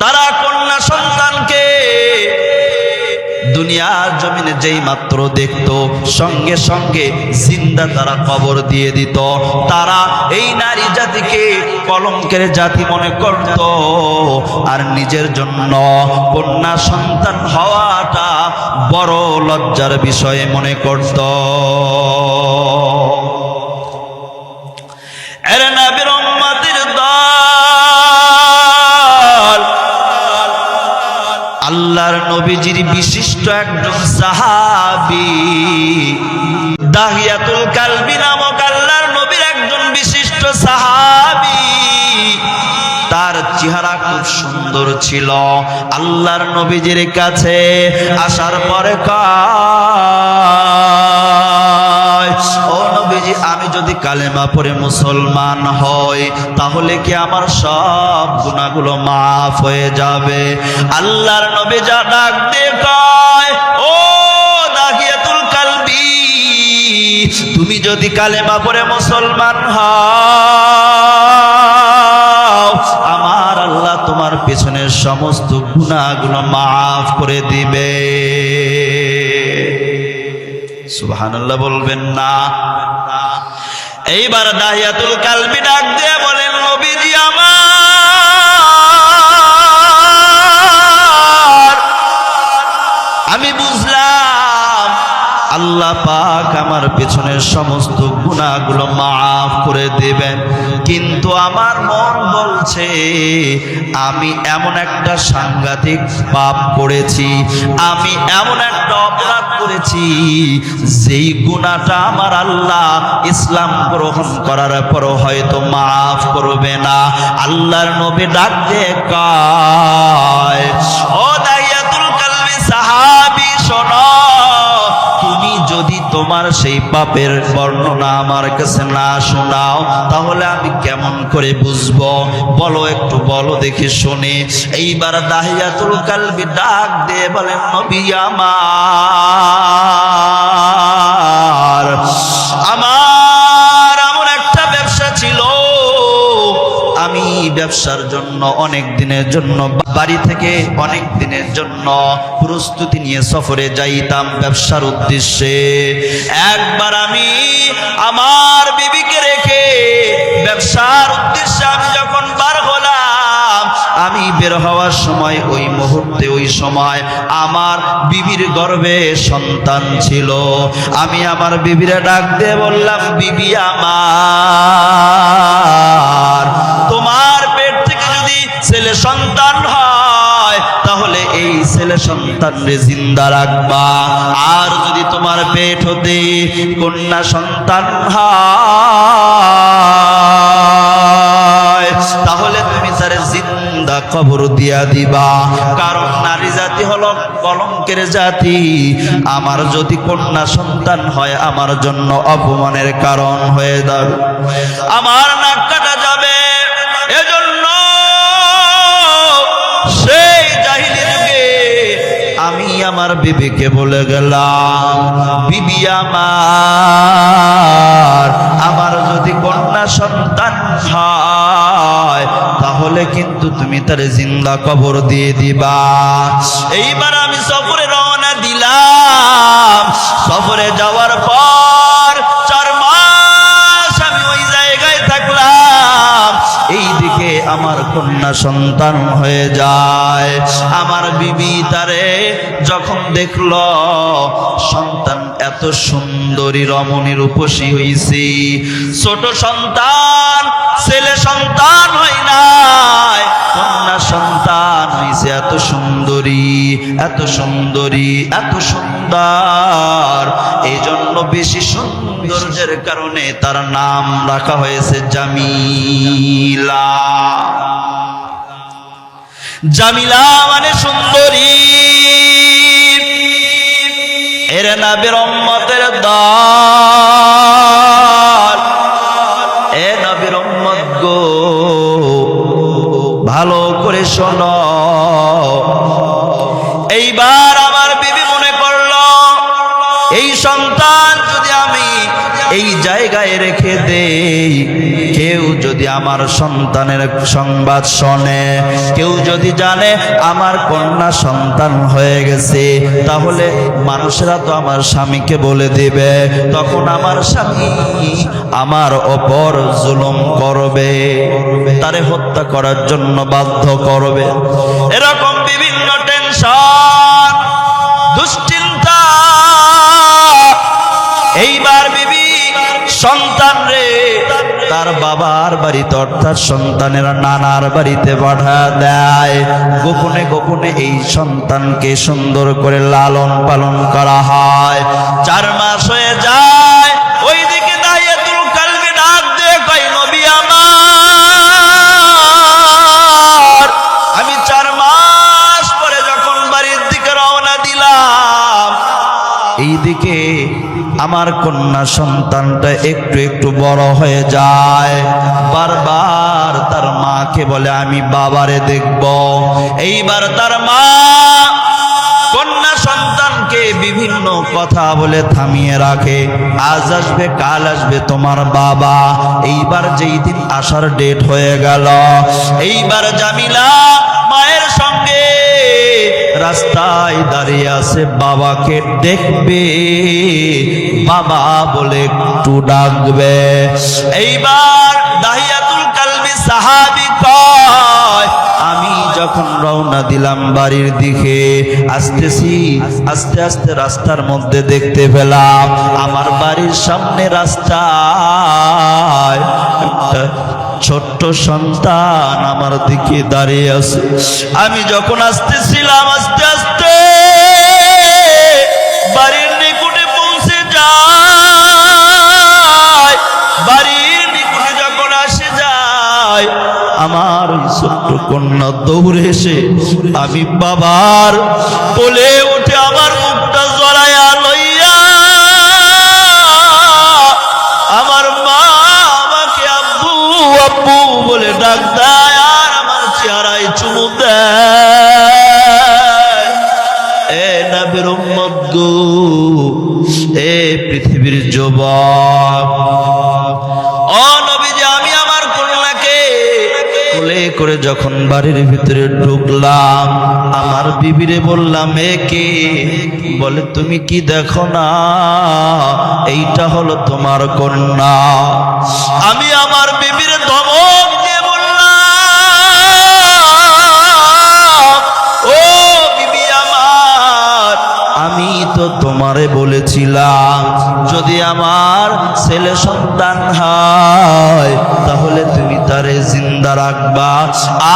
তারা কন্যা সন্তানকে দুনিয়ার জমিনে যেই মাত্র দেখত, সঙ্গে সঙ্গে জিন্দা তারা কবর দিয়ে দিত। তারা এই নারী জাতিকে কলঙ্কের জাতি মনে করত। আর নিজের জন্য কন্যা সন্তান হওয়াটা বড় লজ্জার বিষয়ে মনে করত। এর নবীর আল্লাহর নবীজির বিশিষ্ট একজন সাহাবি। দাহিয়াতুল কালবি নামক আল্লাহর নবীর একজন বিশিষ্ট সাহাবি। তার চেহারা খুব সুন্দর ছিল। আল্লাহর নবীজির কাছে আসার পরে ও নবীজি আমি যদি কালেমা পরে মুসলমান হই, তাহলে কি আমার সব গুণাগুলো মাফ হয়ে যাবে? আল্লাহর নবী যা ডাক দিয়ে ও কালবি, তুমি যদি কালেমা পড়ে মুসলমান হও, আমার আল্লাহ তোমার পেছনের সমস্ত গুণাগুলো মাফ করে দিবে। সুবহানাল্লাহ বলবেন না। এইবার দাহিয়াতুল কালবি ডাক দিয়ে বলেন, নবীজি আমার। আমি বুঝলাম, আল্লাহ পাক আমার পেছনের সমস্ত গুণাগুলো মাফ করে দেবেন। আমার মন বলছে, আমি এমন একটা সাংঘাতিক পাপ করেছি, আমি এমন একটা অপরাধ করেছি, যেই গুণাটা আমার আল্লাহ ইসলাম গ্রহণ করার পরও হয়তো মাফ করবে না। আল্লাহর নবী ডাক দিয়ে কয়, ও দাইয়াতুল কালবি সাহাবি, শোনো। তোমার সেই পাপের বর্ণনা আমার কাছে না শোনাও, তাহলে আমি কেমন করে বুঝব? বলো, একটু বলো দেখে শুনে। এইবার দাহিয়াতুল কালবি ডাক দিয়ে বলেন, নবী আমার আমার ব্যবসার জন্য, অনেক দিনের জন্য, বাড়ি থেকে অনেক দিনের জন্য প্রস্তুতি নিয়ে সফরে যাইতাম ব্যবসার উদ্দেশ্যে। একবার আমি আমার বিবিকে রেখে ব্যবসার উদ্দেশ্যে আমি যখন বার হলাম, আমি বের হওয়ার সময়, ওই মুহূর্তে, ওই সময় আমার বিবির গর্ভে সন্তান ছিল। আমি আমার বিবিরে ডাক দিয়ে বললাম, বিবি আমার। সন্তান হয়, তাহলে এই ছেলে সন্তানরে জিন্দা রাখবা। আর যদি তোমার পেট হতে কন্যা সন্তান হয়, তাহলে তুমি তার জিন্দা কবর দিয়া দিবা। কারণ নারী জাতি হলো কলঙ্কের জাতি। আমার যদি কন্যা সন্তান হয়, আমার জন্য অপমানের কারণ হয়ে যাবে আমার নাক বিবিকে বলে গেলাম, বিবি আমার আমার যদি কন্যা সন্তান হয়, তাহলে কিন্তু তুমি তার জিন্দা কবর দিয়ে দিবা। এইবার আমি সফরে রওনা দিলাম। সফরে যাওয়ার পর আমার কন্যা সন্তান হয়ে যায়। আমার বিবি তারে যখন দেখল, সন্তান এত সুন্দরী রমণীর উপসী হইছে। ছোট সন্তান, ছেলে সন্তান হয় নাই। কন্যা সন্তান হইছে এত সুন্দরী এত সুন্দরী, এত সুন্দর। জন্য বেশি সৌন্দর্যের কারণে তার নাম রাখা হয়েছে জামিলা। জামিলা মানে সুন্দরী। এর নাবের অম্মতের দল এ নবীর উম্মত গো, ভালো করে শোনো। এইবার এই জায়গায় রেখে দেই। কেউ যদি আমার সন্তানের সংবাদ শোনে, কেউ যদি জানে আমার কন্যা সন্তান হয়ে গেছে, তাহলে মানুষেরা তো আমার স্বামীকে বলে দিবে। তখন আমার স্বামী আমার ওপর জুলুম করবে, তারে হত্যা করার জন্য বাধ্য করবে। এরকম বিভিন্ন টেনশন, দুশ্চিন্তা। এইবার তার বাবার বাড়িতে, অর্থাৎ সন্তানেরা নানার বাড়িতে পাঠা দেয়। গোপনে গোপনে এই সন্তানকে সুন্দর করে লালন পালন করা হয়। চার মাস হয়ে যায় আমার কন্যা সন্তানটা একটু একটু বড় হয়ে যায়। বারবার তার মাকে বলে, আমি বাবারে দেখব। এইবার তার মা কন্যা সন্তানকে বিভিন্ন কথা বলে থামিয়ে রাখে। আজ আসবে, কাল আসবে তোমার বাবা। এইবার যেই দিন আসার ডেট হয়ে গেল। এইবার জামিলা মায়ের সঙ্গে রাস্তায় দাঁড়িয়ে আছে বাবাকে দেখবে। বাবা বলে একটু ডাকবে। এইবার দাহিয়াতুল কালবি সাহাবি কয় যখন রওনা দিলাম বাড়ির দিকে, আসতেছি, আস্তে আস্তে রাস্তার মধ্যে দেখতে পেলাম আমার বাড়ির সামনে রাস্তায় ছোট্ট সন্তান আমার দিকে দাঁড়িয়ে আছে। আমি যখন আসতেছিলাম, আস্তে আস্তে দৌড়ে এসে আমি বাবার বলে করে যখন বাড়ির ভিতরে ঢুকলাম, আমার বিবিরে বললাম, এ কে? বলে, তুমি কি দেখো না? এইটা হলো তোমার কন্যা। আমি আমার বিবির তোমারে বলেছিলাম, যদি আমার ছেলে সন্তান হয়, তাহলে তুমি তারে জিন্দা রাখবা।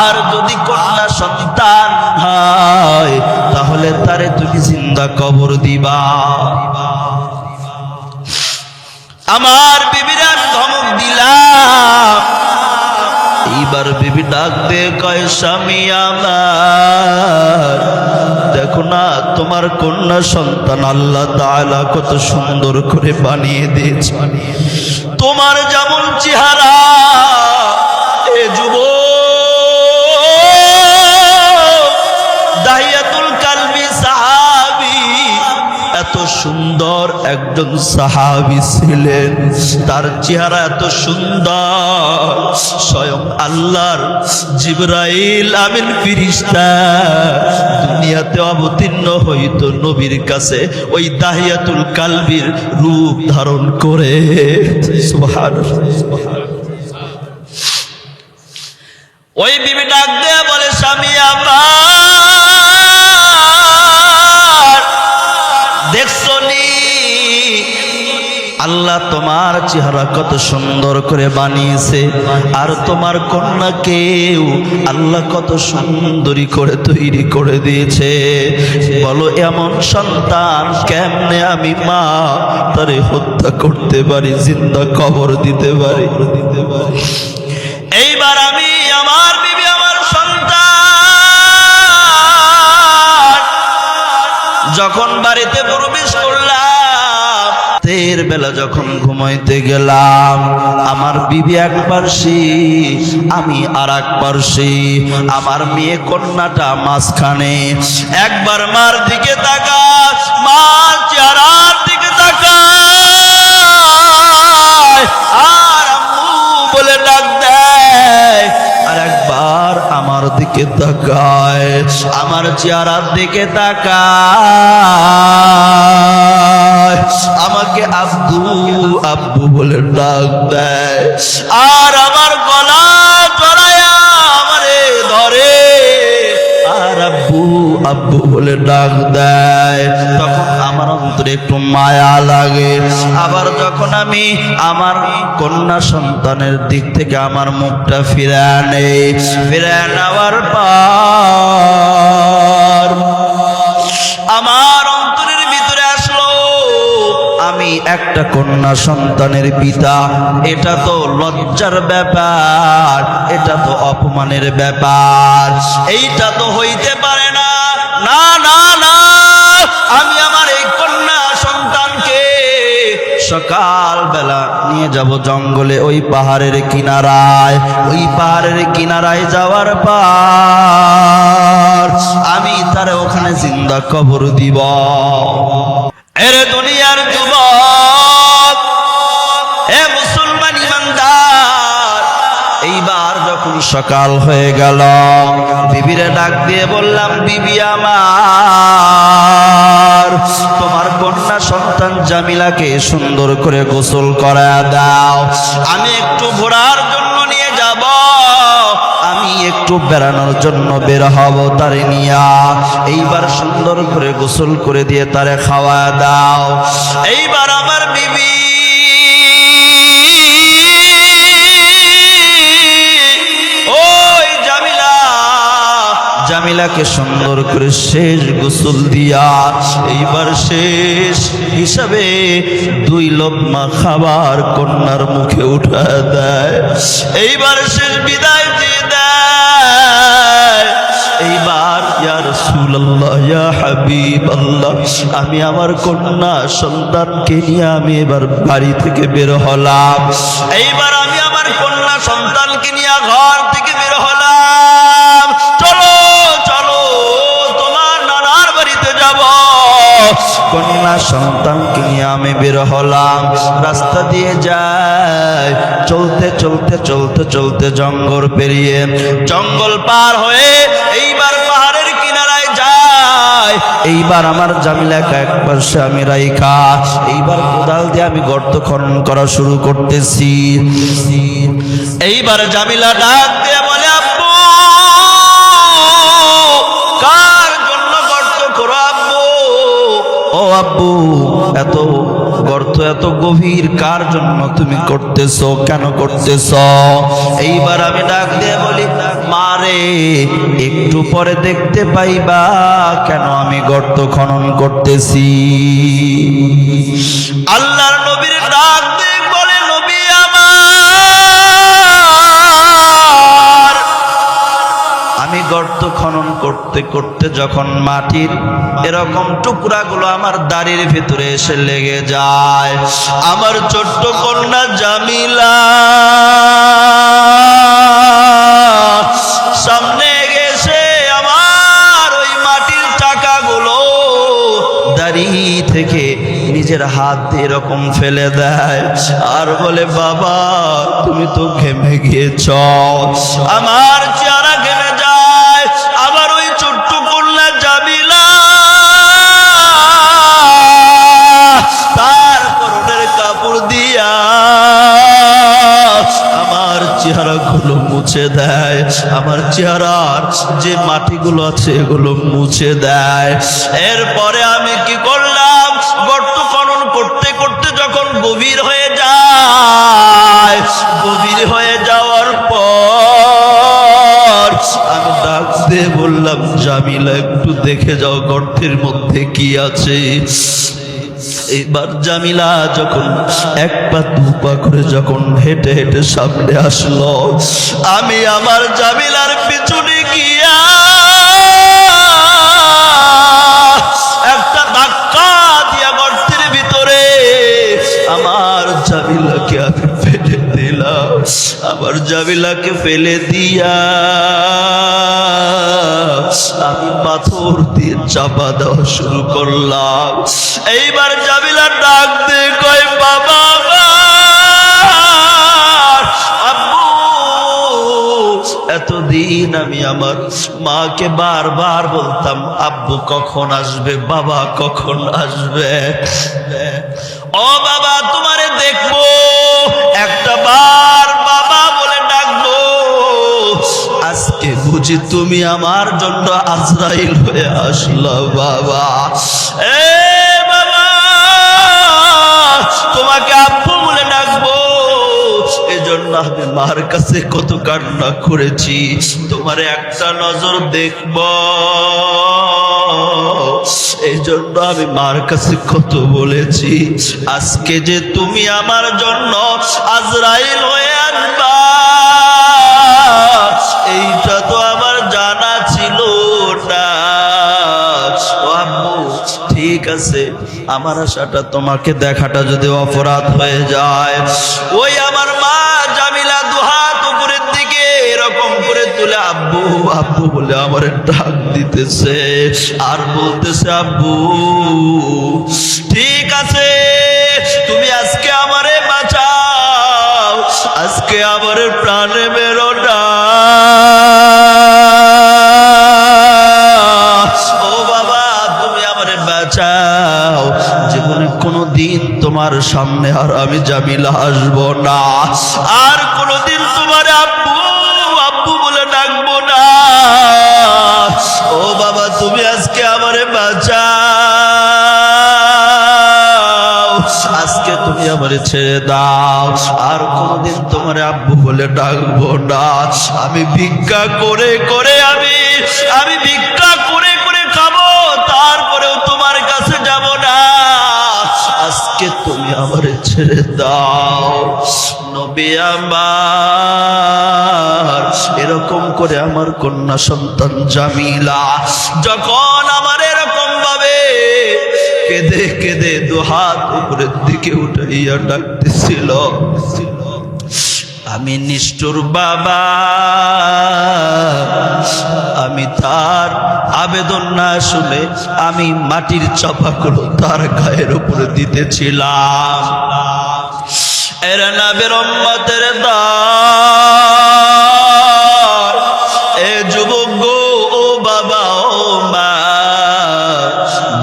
আর যদি কন্যা সন্তান হয়, তাহলে তারে তুমি জিন্দা কবর দিবা। আমার বিবির ধমক দিলাম। এইবার বিবি ডাক দে কয়, স্বামী আমার, দেখো না, তোমার কন্যা সন্তান আল্লাহ তাআলা কত সুন্দর করে বানিয়ে দিয়েছে তোমার যেমন চেহারা একজন সাহাবি ছিলেন। তার চেহারা এত সুন্দর। স্বয়ং আল্লাহর জিবরাইল আমিন ফিরিস্তা। দুনিয়াতে অবতীর্ণ হইতো নবীর কাছে ওই দাহিয়াতুল কালবির রূপ ধারণ করে। ওই বিবি ডাক দেয়া বলে, স্বামী, আমার আল্লাহ তোমার চেহারা কত সুন্দর করে বানিয়েছে। আর তোমার কন্যাকেও আল্লাহ কত সুন্দরী করে তৈরি করে দিয়েছে। বলো, এমন সন্তান কেমনে আমি মা তারে হত্যা করতে পারি, জিন্দা কবর দিতে পারি? দিতে পারি এইবার আমি আমার বিবি, আমার সন্তান, যখন বাড়িতে প্রবেশ করলাম রাতের বেলা যখন ঘুমাইতে গেলাম, আমার বিবি এক পার্শি আমি আর এক পার্শ্বে আমার মেয়ে কন্যাটা মাঝখানে একবার মার দিকে তাকাস মার চেহারার দিকে তাকা আর আম্মু বলে ডাক দেয় আর একবার আমার দিকে তাকায়, আমার চেহারার দিকে তাকা আমাকে আব্বু আব্বু বলে ডাক দেয়। আর আমার গলা জড়ায়া আমারে ধরে। আর আব্বু আব্বু বলে ডাক দেয়। তখন আমার অন্তরে একটু মায়া লাগে। আবার যখন আমি আমার কন্যা সন্তানের দিক থেকে আমার মুখটা ফিরে আনে ফিরে নেওয়ার পর একটা কন্যা সন্তানের পিতা, এটা তো লজ্জার ব্যাপার, এটা তো অপমানের ব্যাপার। এইটা তো হইতে পারে না। না না না, আমি আমার এই কন্যা সন্তানকে সকাল বেলা নিয়ে যাব জঙ্গলে ওই পাহাড়ের কিনারায়। ওই পাহাড়ের কিনারায় যাওয়ার পর আমি তার ওখানে জিন্দা কবর দিব। এর দুনিয়ার যুবক সকাল হয়ে গেল। বিবিরে ডাক দিয়ে বললাম, বিবি আমার, তোমার কন্যা সন্তান জামিলাকে সুন্দর করে গোসল করা দাও। আমি একটু ঘোরার জন্য নিয়ে যাব। আমি একটু বেড়ানোর জন্য বের হব তারে নিয়া। এইবার সুন্দর করে গোসল করে দিয়ে তারে খাওয়া দাও। এইবার আমার বিবি জামিলাকে সুন্দর করে শেষ গোসল দিয়া এইবার শেষ হিসাবে দুই লোকমা খাবার কন্যার মুখে উঠা দেয়। এইবার শেষ বিদায় দিয়ে দেয়। এইবার আমি আমার কন্যা সন্তানকে নিয়ে আমি এবার বাড়ি থেকে বের হলাম। এইবার আমি কন্যা সন্তানকে নিয়ে আমি বের হলাম। রাস্তা দিয়ে যায়। চলতে চলতে চলতে চলতে জঙ্গল পেরিয়ে জঙ্গল পার হয়ে এইবার পাহাড়ের কিনারায় যায়। এইবার আমার জামিলাকে এক পাশে আমি রাইখা। এইবার কোদাল দিয়ে আমি গর্ত খনন করা শুরু করতেছি। এইবার জামিলা ডাক আব্বু এত গর্ত এত গভীর, কার জন্য তুমি করতেছ, কেন করতেছ? এইবার আমি ডাক দিয়ে বলি মারে একটু পরে দেখতে পাইবা কেন আমি গর্ত খনন করতেছি? আল্লাহর নবীর ডাক বলে, নবী আমার, আমি গর্ত খনন করতে করতে যখন মাটির এরকম টুকরাগুলো আমার দাড়ির ভিতরে এসে লেগে যায়, আমার ছোট্ট কন্যা জামিলা সামনে গেছে আমার ওই মাটির চাকাগুলো, দাড়ি থেকে নিজের হাত এরকম ফেলে দেয়, আর বলে, বাবা, তুমি তো ঘেমে গিয়েছ। আমার চেহারা মুছে দেয়। আমার চেহারার যে মাটিগুলো আছে, এগুলো মুছে দেয়। এরপরে আমি কি করলাম? গর্ত খনন করতে করতে যখন গভীর হয়ে যায়, গভীর হয়ে যাওয়ার পর আমি ডাক দিয়ে বললাম, জামিলা, একটু দেখে যাও গর্তের মধ্যে কি আছে। এবার জামিলা যখন এক পা দু পা করে যখন হেঁটে হেঁটে সামনে আসলো, আমি আমার জামিলার পিছনে গিয়া একটা ধাক্কা দিয়া গর্তের ভিতরে আমার জামিলাকে আমি ফেলে দিলাম। আমার জামিলাকে ফেলে দিয়া আমি পাথর দিয়ে চাপা দেওয়া শুরু করলাম। এইবার জামিলা ডাক দিয়ে কয়, বাবা এতদিন আমি আমার মাকে বারবার বলতাম, আব্বু কখন আসবে? বাবা কখন আসবে? ও বাবা, তোমারে দেখব বুঝি তুমি আমার জন্য আজরাইল হয়ে আসলো, বাবা। এ বাবা, তোমাকে আব্বু বলে ডাকবো। এজন্য আমি মার কাছে কত কান্না করেছি। তোমার একটা নজর দেখব। এই জন্য আমি মার কাছে কত বলেছি, আজকে যে তুমি আমার জন্য আজরাইল হয়ে আনবা ঠিক আছে, আমার আশাটা তোমাকে দেখাটা যদি অপরাধ হয়ে যায়। ওই আমার মা জামিলা দুহাত উপরের দিকে এরকম করে তুলে, আব্বু আব্বু বলে আমার ডাক দিতেছে। আর বলতেছে, আব্বু, ঠিক আছে, তুমি আজকে আমারে বাঁচাও, আজকে আমার প্রাণে বেরো না। তোমার সামনে আর আমি জামিলা আসব না। আর কোনোদিন তোমার আব্বু আব্বু বলে ডাকবো না। ও বাবা, তুমি আজকে আমারে বাঁচাও। আজকে তুমি আমারে ছেড়ে দাও। আর কোনোদিন তোমার আব্বু বলে ডাকবো না। আমি ভিক্ষা করে করে আমি আমি ভিক্ষা তুমি আমার ছেড়ে দাও। নবী আমার, এরকম করে আমার কন্যা সন্তান জামিলা। যখন আমার এরকম ভাবে কেঁদে কেঁদে দু হাত উপরের দিকে উঠাইয়া ডাকতেছিল আমি নিষ্ঠুর বাবা। আমি তার আবেদন না শুনে আমি মাটির চাপাগুলো তার গায়ের উপরে দিতেছিলাম। এরা নাবের অম্মতের দার এ যুবক গো, ও বাবা, ও মা,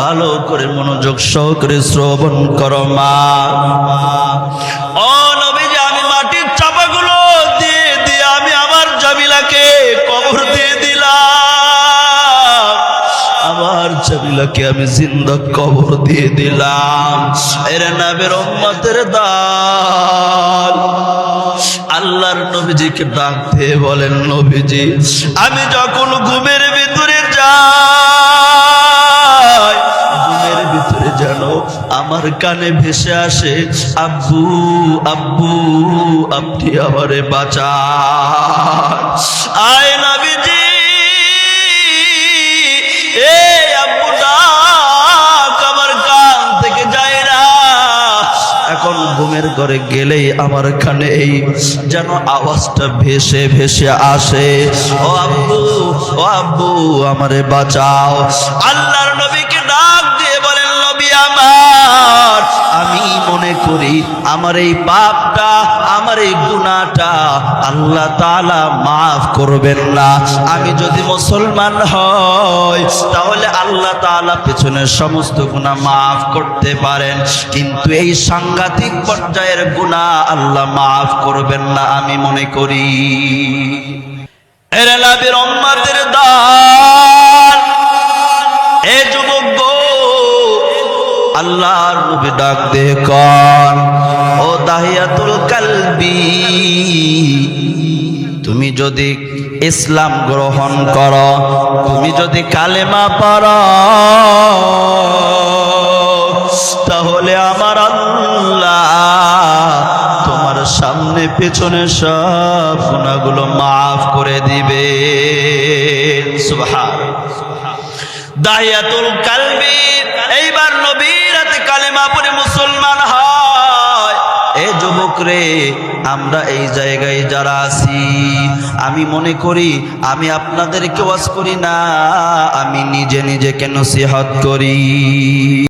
ভালো করে মনোযোগ সহকারে শ্রবণ করো মা। আমার আমি জিন্দা কবর দিয়ে দিলাম। এর নামের উম্মতের দাল আল্লাহর নবীজিকে ডাক দিয়ে বলেন, নবীজি, আমি যখন ঘুমের ভিতরে যাই, ঘুমের ভিতরে যেন আমার কানে ভেসে আসে, আব্বু আব্বু, আপনি আমারে বাঁচা আয় নবীজি ঘুমের ঘরে গেলেই আমার কানে এই যেন আওয়াজটা ভেসে ভেসে আসে। ও আব্বু ও আব্বু, আমারে বাঁচাও। আল্লাহর করি। আমার এই পাপটা, আমার এই গুণাটা আল্লাহ তাআলা মাফ করবেন না। আমি যদি মুসলমান হই, তাহলে আল্লাহ তাআলা পেছনের সমস্ত গুণা মাফ করতে পারেন। কিন্তু এই সাংঘাতিক পর্যায়ের গুণা আল্লাহ মাফ করবেন না, আমি মনে করি। এরে নবীর উম্মতের দান আল্লাহর নবী ডাক দে কর। ও দাহিয়াতুল কালবি, তুমি যদি ইসলাম গ্রহণ করো, তুমি যদি কালেমা পড়ো, তাহলে আমার আল্লাহ তোমার সামনে পেছনে সব গুণাগুলো মাফ করে দিবে। সুবহান দাহিয়াতুল কালবি রে আমরা এই জায়গায় যারা আছি, আমি মনে করি, আমি আপনাদেরকে ওয়াজ করি না, আমি নিজে নিজেকে নসিহত করি।